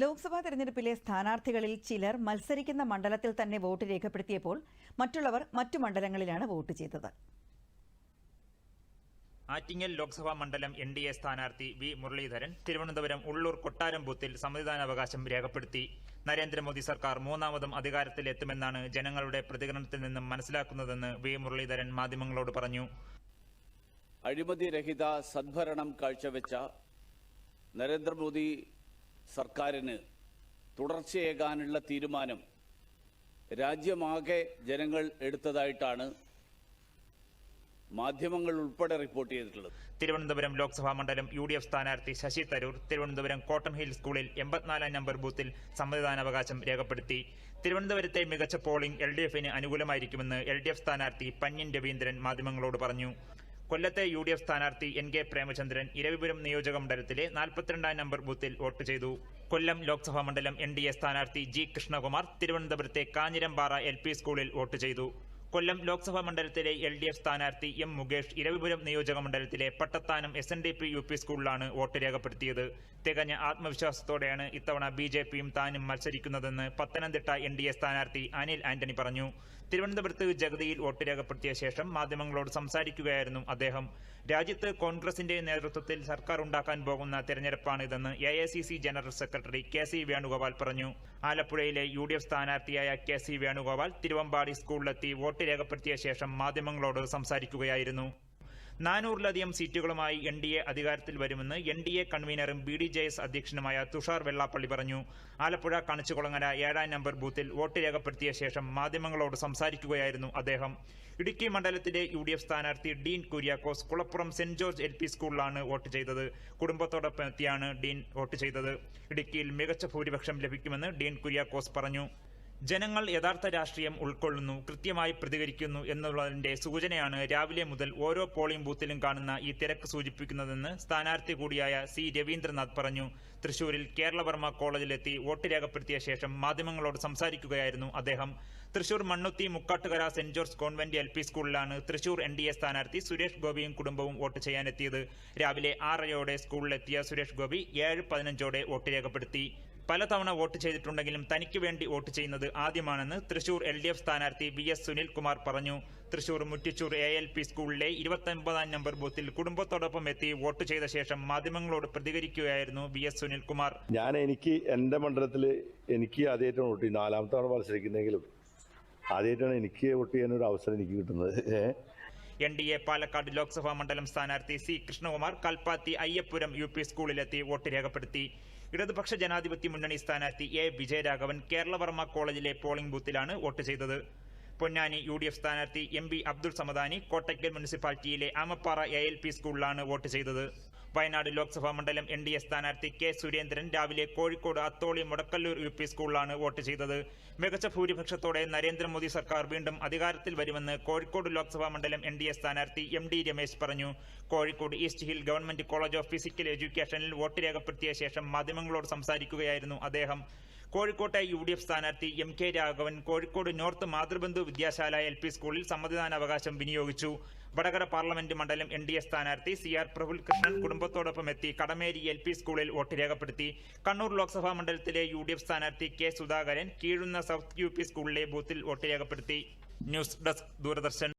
ലോക്സഭാ തെരഞ്ഞെടുപ്പിലെ സ്ഥാനാർത്ഥികളിൽ ചിലർ മത്സരിക്കുന്ന മണ്ഡലത്തിൽ തന്നെ വോട്ട് രേഖപ്പെടുത്തിയപ്പോൾ മറ്റുള്ളവർ മറ്റു മണ്ഡലങ്ങളിലാണ് വോട്ട് ചെയ്തത്. ആറ്റിങ്ങൽ ലോക്സഭാ മണ്ഡലം എൻ ഡി എ സ്ഥാനാർത്ഥി വി മുരളീധരൻ തിരുവനന്തപുരം ഉള്ളൂർ കൊട്ടാരം ബൂത്തിൽ സമ്മതിദാനാവകാശം രേഖപ്പെടുത്തി. നരേന്ദ്രമോദി സർക്കാർ മൂന്നാമതും അധികാരത്തിലെത്തുമെന്നാണ് ജനങ്ങളുടെ പ്രതികരണത്തിൽ നിന്നും മനസ്സിലാക്കുന്നതെന്ന് വി മുരളീധരൻ മാധ്യമങ്ങളോട് പറഞ്ഞു. അഴിമതിരഹിത സദ്ഭരണം കാഴ്ചവെച്ച നരേന്ദ്രമോദി സർക്കാരിന് തുടർച്ചയേകാനുള്ള തീരുമാനം രാജ്യമാകെ ജനങ്ങൾ എടുത്തതായിട്ടാണ് മാധ്യമങ്ങൾ ഉൾപ്പെടെ റിപ്പോർട്ട് ചെയ്തിട്ടുള്ളത്. തിരുവനന്തപുരം ലോക്സഭാ മണ്ഡലം യു ഡി എഫ് സ്ഥാനാർത്ഥി ശശി തരൂർ തിരുവനന്തപുരം കോട്ടൺ ഹിൽ സ്കൂളിൽ എൺപത്തിനാലാം നമ്പർ ബൂത്തിൽ സമ്മതിദാനാവകാശം രേഖപ്പെടുത്തി. തിരുവനന്തപുരത്തെ മികച്ച പോളിംഗ് എൽ ഡി എഫിന് അനുകൂലമായിരിക്കുമെന്ന് എൽ ഡി എഫ് സ്ഥാനാർത്ഥി പന്യൻ രവീന്ദ്രൻ മാധ്യമങ്ങളോട് പറഞ്ഞു. കൊല്ലത്തെ യു ഡി എഫ് സ്ഥാനാർത്ഥി എൻ കെ പ്രേമചന്ദ്രൻ ഇരവിപുരം നിയോജക മണ്ഡലത്തിലെ നാൽപ്പത്തിരണ്ടാം നമ്പർ ബൂത്തിൽ വോട്ട് ചെയ്തു. കൊല്ലം ലോക്സഭാ മണ്ഡലം എൻ ഡി എ സ്ഥാനാർത്ഥി ജി കൃഷ്ണകുമാർ തിരുവനന്തപുരത്തെ കാഞ്ഞിരമ്പാറ എൽ പി സ്കൂളിൽ വോട്ട് ചെയ്തു. കൊല്ലം ലോക്സഭാ മണ്ഡലത്തിലെ എൽ ഡി എഫ് സ്ഥാനാർത്ഥി എം മുകേഷ് ഇരവിപുരം നിയോജക മണ്ഡലത്തിലെ Pattathanam S N D P U P സ്കൂളിലാണ് വോട്ട് രേഖപ്പെടുത്തിയത്. തികഞ്ഞ ആത്മവിശ്വാസത്തോടെയാണ് ഇത്തവണ ബി ജെ പിയും താനും മത്സരിക്കുന്നതെന്ന് പത്തനംതിട്ട എൻ ഡി എ സ്ഥാനാർത്ഥി അനിൽ ആന്റണി പറഞ്ഞു. തിരുവനന്തപുരത്ത് ജഗതിയിൽ വോട്ട് രേഖപ്പെടുത്തിയ ശേഷം മാധ്യമങ്ങളോട് സംസാരിക്കുകയായിരുന്നു അദ്ദേഹം. രാജ്യത്ത് കോൺഗ്രസിന്റെ നേതൃത്വത്തിൽ സർക്കാർ ഉണ്ടാക്കാൻ പോകുന്ന തെരഞ്ഞെടുപ്പാണിതെന്ന് A I C C general secretary K C Venugopal പറഞ്ഞു. ആലപ്പുഴയിലെ യു ഡി എഫ് സ്ഥാനാർത്ഥിയായ കെ സി വേണുഗോപാൽ തിരുവമ്പാടി സ്കൂളിലെത്തി വോട്ട് രേഖപ്പെടുത്തിയ ശേഷം മാധ്യമങ്ങളോട് സംസാരിക്കുകയായിരുന്നു. നാനൂറിലധികം സീറ്റുകളുമായി എൻ ഡി എ അധികാരത്തിൽ വരുമെന്ന് എൻ ഡി എ കൺവീനറും ബി ഡി ജെ എസ് അധ്യക്ഷനുമായ തുഷാർ വെള്ളാപ്പള്ളി പറഞ്ഞു. ആലപ്പുഴ കണിച്ചുകുളങ്ങര ഏഴാം നമ്പർ ബൂത്തിൽ വോട്ട് രേഖപ്പെടുത്തിയ ശേഷം മാധ്യമങ്ങളോട് സംസാരിക്കുകയായിരുന്നു അദ്ദേഹം. ഇടുക്കി മണ്ഡലത്തിലെ യു ഡി എഫ് സ്ഥാനാർത്ഥി Dean Kuriakose Kulappuram saint George L P സ്കൂളിലാണ് വോട്ട് ചെയ്തത്. കുടുംബത്തോടൊപ്പം എത്തിയാണ് ഡീൻ വോട്ട് ചെയ്തത്. ഇടുക്കിയിൽ മികച്ച ഭൂരിപക്ഷം ലഭിക്കുമെന്ന് ഡീൻ കുര്യാക്കോസ് പറഞ്ഞു. ജനങ്ങൾ യഥാർത്ഥ രാഷ്ട്രീയം ഉൾക്കൊള്ളുന്നു കൃത്യമായി പ്രതികരിക്കുന്നു എന്നുള്ളതിന്റെ സൂചനയാണ് രാവിലെ മുതൽ ഓരോ പോളിംഗ് ബൂത്തിലും കാണുന്ന ഈ തിരക്ക് സൂചിപ്പിക്കുന്നതെന്ന് സ്ഥാനാർത്ഥി കൂടിയായ സി. രവീന്ദ്രനാഥ് പറഞ്ഞു. തൃശൂരിൽ കേരളവർമ്മ കോളേജിലെത്തി വോട്ട് രേഖപ്പെടുത്തിയ ശേഷം മാധ്യമങ്ങളോട് സംസാരിക്കുകയായിരുന്നു അദ്ദേഹം. Thrissur Mannuthy Mukkattukara saint George convent L P സ്കൂളിലാണ് തൃശൂർ എൻ ഡി എ സ്ഥാനാർത്ഥി സുരേഷ് ഗോപിയും കുടുംബവും വോട്ട് ചെയ്യാനെത്തിയത്. രാവിലെ ആറരയോടെ സ്കൂളിലെത്തിയ സുരേഷ് ഗോപി ഏഴ് പതിനഞ്ചോടെ വോട്ട് രേഖപ്പെടുത്തി. പലതവണ വോട്ട് ചെയ്തിട്ടുണ്ടെങ്കിലും തനിക്ക് വേണ്ടി വോട്ട് ചെയ്യുന്നത് ആദ്യമാണെന്ന് തൃശൂർ എൽ ഡി എഫ് സ്ഥാനാർത്ഥി വി എസ് സുനിൽകുമാർ പറഞ്ഞു. Thrissur Muttichur A L P സ്കൂളിലെ ഇരുപത്തൊൻപതാം നമ്പർ ബൂത്തിൽ കുടുംബത്തോടൊപ്പം എത്തി വോട്ട് ചെയ്ത ശേഷം മാധ്യമങ്ങളോട് പ്രതികരിക്കുകയായിരുന്നു വി എസ് സുനിൽകുമാർ. ഞാൻ എനിക്ക് എന്റെ മണ്ഡലത്തിൽ എനിക്ക് ആദ്യമായിട്ടാണ് വോട്ട് ചെയ്യുന്നത്. നാലാമത്തെ തവണ മത്സരിക്കുന്നെങ്കിലും ആദ്യമായിട്ടാണ് എനിക്ക് വോട്ട് ചെയ്യാൻ ഒരു അവസരം എനിക്ക് കിട്ടുന്നത്. N D A Palakkad Lok Sabha മണ്ഡലം സ്ഥാനാർത്ഥി C Krishnakumar Kalpathy Ayyappuram U P സ്കൂളിലെത്തി vote രേഖപ്പെടുത്തി. ഇടതുപക്ഷ ജനാധിപത്യ മുന്നണി സ്ഥാനാർത്ഥി എ. വിജയരാഘവൻ കേരളവർമ്മ കോളേജിലെ പോളിംഗ് ബൂത്തിലാണ് വോട്ട് ചെയ്തത്. പൊന്നാനി യു ഡി എഫ് സ്ഥാനാർത്ഥി എം ബി അബ്ദുൾ സമദാനി കോട്ടയ്ക്കൽ മുനിസിപ്പാലിറ്റിയിലെ ആമപ്പാറ എ എൽ പി സ്കൂളിലാണ് വോട്ട് ചെയ്തത്. വയനാട് ലോക്സഭാ മണ്ഡലം എൻ ഡി എ സ്ഥാനാർത്ഥി കെ സുരേന്ദ്രൻ രാവിലെ കോഴിക്കോട് അത്തോളി മുടക്കല്ലൂർ യു പി സ്കൂളിലാണ് വോട്ട് ചെയ്തത്. മികച്ച ഭൂരിപക്ഷത്തോടെ നരേന്ദ്രമോദി സർക്കാർ വീണ്ടും അധികാരത്തിൽ വരുമെന്ന് കോഴിക്കോട് ലോക്സഭാ മണ്ഡലം എൻ ഡി എ സ്ഥാനാർത്ഥി എം ഡി രമേശ് പറഞ്ഞു. Kozhikode east hill government college of physical എഡ്യൂക്കേഷനിൽ vote രേഖപ്പെടുത്തിയ ശേഷം മാധ്യമങ്ങളോട് സംസാരിക്കുകയായിരുന്നു അദ്ദേഹം. കോഴിക്കോട്ടെ യു ഡി എഫ് സ്ഥാനാർത്ഥി M K Raghavan Kozhikode north Mathrubandhu Vidyasala L P സ്കൂളിൽ സമ്മതിദാനാവകാശം വിനിയോഗിച്ചു. വടകര പാർലമെന്റ് മണ്ഡലം എൻ ഡി എ സ്ഥാനാർത്ഥി സി ആർ പ്രഫുൽ കൃഷ്ണൻ കുടുംബത്തോടൊപ്പം എത്തി കടമേരി എൽ പി സ്കൂളിൽ വോട്ട് രേഖപ്പെടുത്തി. കണ്ണൂർ ലോക്സഭാ മണ്ഡലത്തിലെ യു ഡി എഫ് സ്ഥാനാർത്ഥി K Sudhakaran Keezhunna south U P സ്കൂളിലെ ബൂത്തിൽ വോട്ട് രേഖപ്പെടുത്തി. News desk Doordarshan.